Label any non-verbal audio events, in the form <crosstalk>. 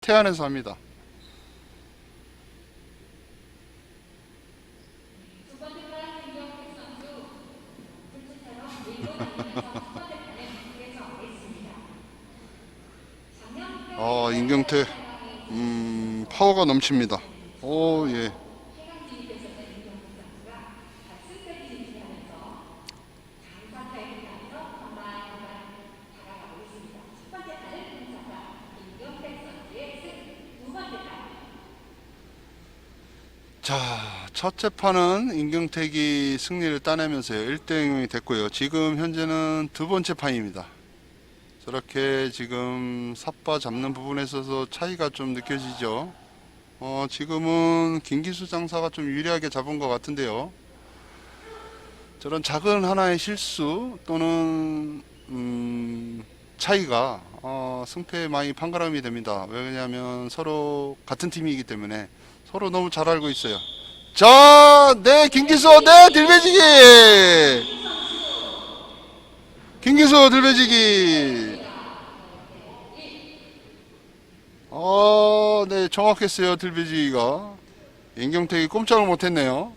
태안에서 합니다. <laughs> 어, 임경태, 음, 파워가 넘칩니다. 오, 예. 자, 첫째 판은 임경택이 승리를 따내면서요. 1대0이 됐고요. 지금 현재는 두 번째 판입니다. 저렇게 지금 삿바 잡는 부분에 있어서 차이가 좀 느껴지죠. 어, 지금은 김기수 장사가 좀 유리하게 잡은 것 같은데요. 저런 작은 하나의 실수 또는 음, 차이가 어, 승패에 많이 판가름이 됩니다. 왜냐하면 서로 같은 팀이기 때문에 서로 너무 잘 알고 있어요. 자, 네, 김기수, 네, 들배지기! 김기수, 들배지기! 어, 네, 정확했어요, 들배지기가. 임경택이 꼼짝을 못했네요.